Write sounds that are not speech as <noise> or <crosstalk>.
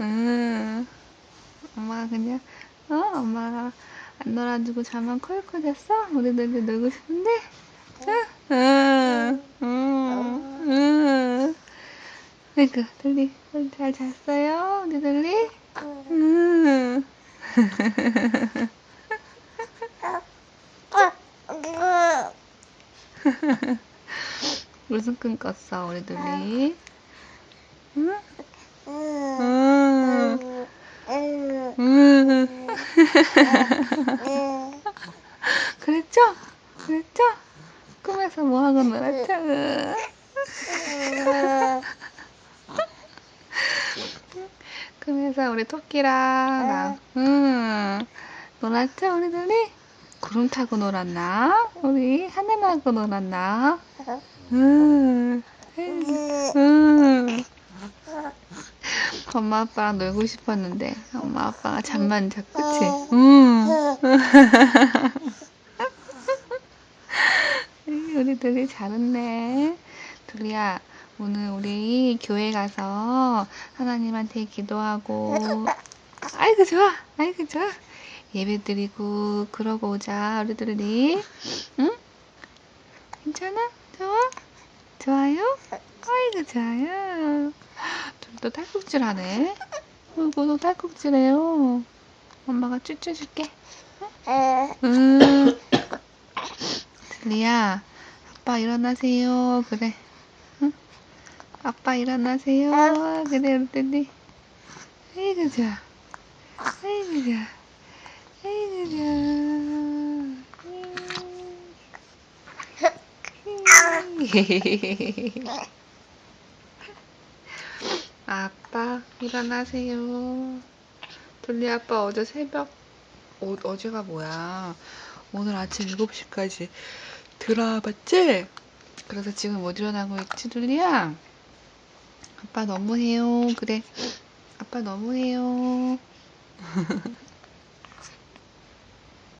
응. 엄마가 그냥, 어, 엄마가 안 놀아주고 자만 콜콜 잤어? 우리들도 놀고 싶은데? 응, 응, 응, 응. 아이고, 들리, 잘 잤어요? 우리 들리? 응. 웃음끈 껐어, <laughs> 우리 들리. 응? 응. 응. 그랬죠? 그랬죠? 꿈에서 뭐하고 놀았죠? 응. 꿈에서 우리 토끼랑 나, 응. 놀았죠, 우리들이? 구름 타고 놀았나? 우리 하늘 나고 놀았나? 응. 응. 엄마 아빠랑 놀고 싶었는데 엄마 아빠가 잠만 자, 그치? 응. 우리들이 잘했네. 둘이야, 오늘 우리 교회 가서 하나님한테 기도하고, 아이고 좋아, 아이고 좋아. 예배 드리고 그러고 오자, 우리들이. 응? 괜찮아? 좋아? 좋아요? 아이고 좋아요. 둘도 딸꾹질 하네. 아이고 너 딸꾹질해요. 엄마가 쭈쭈 줄게. 응. 들리야, 아빠 일어나세요. 그래. 응? 아빠 일어나세요. 그래, 우리 아이고, 좋아. 아이고, 좋아. 아이고, 좋아. 아빠 일어나세요. 돌리 아빠 어제 새벽 어, 어제가 뭐야? 오늘 아침 7시까지 드라마 봤지? 그래서 지금 못 일어나고 있지, 둘리야? 아빠 너무해요. 그래. 아빠 너무해요. <laughs>